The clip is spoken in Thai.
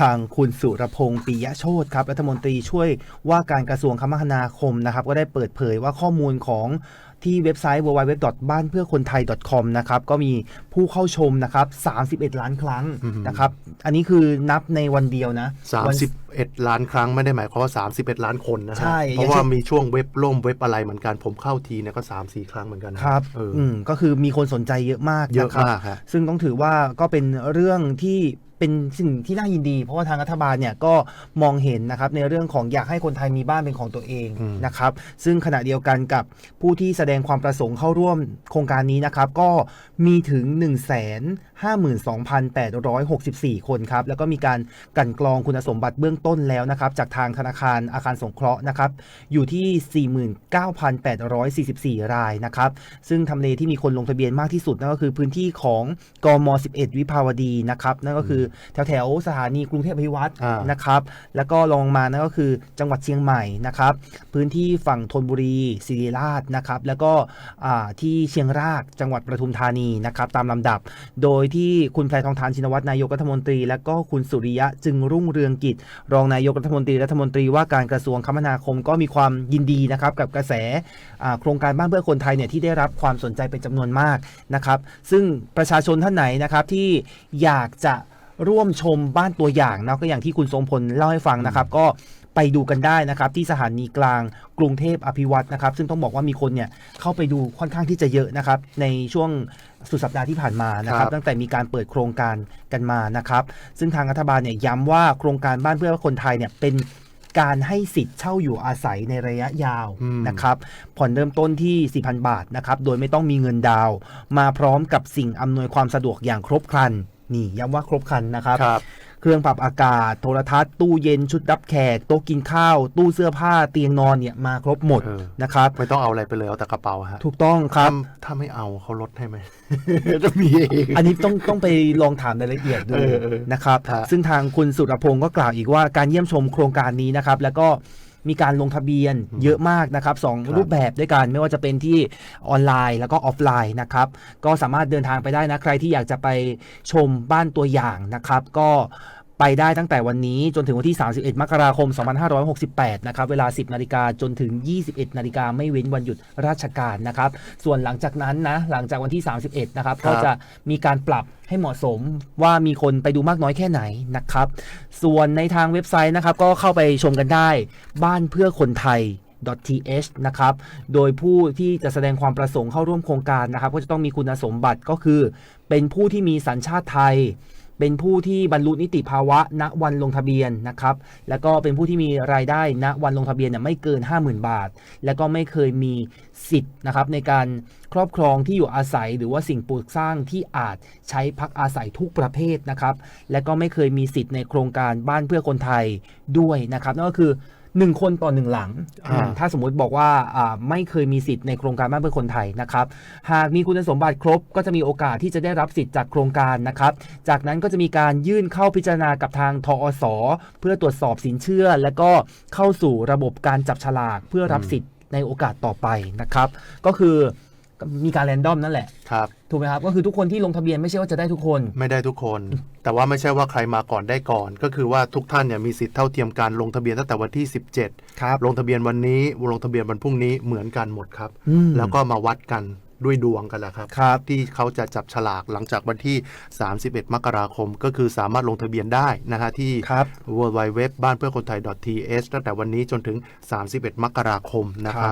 ทางคุณสุรพงศ์ปิยะโชตครับรัฐมนตรีช่วยว่าการกระทรวงคมนาคมนะครับ ก็ได้เปิดเผยว่าข้อมูลของที่เว็บไซต์ www. บ้านเพื่อคนไทย .com นะครับก็มีผู้เข้าชมนะครับ 31 ล้านครั้งอืมนะครับ อันนี้คือนับในวันเดียวนะสามวันสิบเอ็ดล้านครั้งไม่ได้หมายความว่า 31 ล้านคนนะฮะใช่เพราะว่ามีช่วงเว็บล่มเว็บอะไรเหมือนกันผมเข้าทีเนี่ยก็ 3 4 ครั้งเหมือนกันนะครับเออออืมก็คือมีคนสนใจเยอะมากเยอะนะครับมากฮะซึ่งต้องถือว่าก็เป็นเรื่องที่ เป็นสิ่งที่น่ายินดี เพราะว่าทางรัฐบาลเนี่ยก็มองเห็นนะครับในเรื่องของอยากให้คนไทยมีบ้านเป็นของตัวเองอืมนะครับ ซึ่งขณะเดียวกันกับผู้ที่แสดงความประสงค์เข้าร่วมโครงการนี้นะครับ ก็มีถึง 1 5 2 8 6 4 คนครับ แล้วก็มีการกลั่นกรองคุณสมบัติเบื้องต้นแล้วนะครับ จากทางธนาคารอาคารสงเคราะห์นะครับ อยู่ที่ 49,844 รายนะครับ ซึ่งทำเลที่มีคนลงทะเบียนมากที่สุดนั่นก็คือพื้นที่ของกม 11 วิภาวดีนะครับ นั่นก็คือแถวแถวๆสถานีกรุงเทพอภิวัตรอ่านนะครับ แล้วก็ลองมานั่นก็คือจังหวัดเชียงใหม่นะครับ พื้นที่ฝั่งธนบุรีศิริราชนะครับ แล้วก็อ่าที่เชียงรากจังหวัดปทุมธานีนะครับตามลำดับ โดยที่คุณแพรทองทานชินวัตรนายกรัฐมนตรี และก็คุณสุริยะจึงรุ่งเรืองกิจ รองนายกรัฐมนตรีรัฐมนตรีว่าการกระทรวงคมนาคมก็มีความยินดีนะครับกับกระแสอ่าโครงการบ้านเพื่อคนไทยเนี่ยที่ได้รับความสนใจเป็นจำนวนมากนะครับ ซึ่งประชาชนท่านไหนนะครับที่อยากจะ ร่วมชมบ้านตัวอย่างเนาะก็อย่างที่คุณทรงพลเล่าให้ฟังนะครับ ก็ไปดูกันได้นะครับที่สถานีกลางกรุงเทพอภิวัตรนะครับ ซึ่งต้องบอกว่ามีคนเนี่ยเข้าไปดูค่อนข้างที่จะเยอะนะครับ ในช่วงสุดสัปดาห์ที่ผ่านมานะครับ ครับตั้งแต่มีการเปิดโครงการกันมานะครับ ซึ่งทางรัฐบาลเนี่ยย้ำว่าโครงการบ้านเพื่อคนไทยเนี่ยเป็นการให้สิทธิ์เช่าอยู่อาศัยในระยะยาวอืม นะครับ ผ่อนเริ่มต้นที่ 4,000 บาทนะครับ โดยไม่ต้องมีเงินดาวน์มาพร้อมกับสิ่งอำนวยความสะดวกอย่างครบครัน นี่ย้ำว่าครบครันนะครับครับ เครื่องปรับอากาศ โทรทัศน์ ตู้เย็นชุดรับแขก โต๊ะกินข้าว ตู้เสื้อผ้าเตียงนอนเนี่ยมาครบหมดเออนะครับไม่ต้องเอาอะไรไปเลย เอาแต่กระเป๋าฮะถูกต้องครับถ้าถ้าไม่เอาเขาลดให้ไหมจะมีเองอันนี้ต้องต้องไปลองถามรายละเอียดดูเออเออนะครับฮะซึ่งทางคุณสุรพงศ์ก็กล่าวอีกว่าการเยี่ยมชมโครงการนี้นะครับ แล้วก็ มีการลงทะเบียนเยอะมากนะครับสองครับรูปแบบด้วยกันไม่ว่าจะเป็นที่ออนไลน์แล้วก็ออฟไลน์นะครับก็สามารถเดินทางไปได้นะใครที่อยากจะไปชมบ้านตัวอย่างนะครับ ก็ ไปได้ตั้งแต่วันนี้จนถึงวันที่ 31 มกราคม 2568 นะครับ เวลา 10 นาฬิกาจนถึง 21 นาฬิกาไม่เว้นวันหยุดราชการนะครับ ส่วนหลังจากนั้นนะ หลังจากวันที่ 31 นะครับครับ ก็จะมีการปรับให้เหมาะสมว่ามีคนไปดูมากน้อยแค่ไหนนะครับ ส่วนในทางเว็บไซต์นะครับ ก็เข้าไปชมกันได้ บ้านเพื่อคนไทย .th นะครับ โดยผู้ที่จะแสดงความประสงค์เข้าร่วมโครงการนะครับ ก็จะต้องมีคุณสมบัติก็คือ เป็นผู้ที่มีสัญชาติไทย เป็นผู้ที่บรรลุนิติภาวะณวันลงทะเบียนนะครับ แล้วก็เป็นผู้ที่มีรายได้ณวันลงทะเบียนเนี่ยไม่เกิน 50,000 บาท แล้วก็ไม่เคยมีสิทธิ์นะครับในการครอบครองที่อยู่อาศัย หรือว่าสิ่งปลูกสร้างที่อาจใช้พักอาศัยทุกประเภทนะครับ และก็ไม่เคยมีสิทธิ์ในโครงการบ้านเพื่อคนไทยด้วยนะครับนั่นก็คือ 1คนต่อหนึ่งหลัง อ่า ถ้าสมมุติบอกว่าอ่าไม่เคยมีสิทธิ์ในโครงการบ้านเพื่อคนไทยนะครับ หากมีคุณสมบัติครบก็จะมีโอกาสที่จะได้รับสิทธิ์จากโครงการนะครับ จากนั้นก็จะมีการยื่นเข้าพิจารณากับทางทอส เพื่อตรวจสอบสินเชื่อ และก็เข้าสู่ระบบการจับฉลากเพื่อรับสิทธิ์ในโอกาสต่อไปนะครับ ก็คือ มีการแรนดอมนั่นแหละ ครับ ถูกไหมครับ ก็คือทุกคนที่ลงทะเบียนไม่ใช่ว่าจะได้ทุกคน ไม่ได้ทุกคน แต่ว่าไม่ใช่ว่าใครมาก่อนได้ก่อน ก็คือว่าทุกท่านเนี่ยมีสิทธิ์เท่าเทียมกันลงทะเบียนตั้งแต่วันที่ 17 ครับ ลงทะเบียนวันนี้ลงทะเบียนวันพรุ่งนี้เหมือนกันหมดครับ อืม แล้วก็มาวัดกันด้วยดวงกันแหละครับ ครับ ที่เขาจะจับฉลากหลังจากวันที่ 31 มกราคม ก็คือสามารถลงทะเบียนได้นะฮะที่ ครับ w w w บ้านเพื่อคนไทย .th ตั้งแต่วันนี้จนถึง 31 มกราคมนะคครัรับบ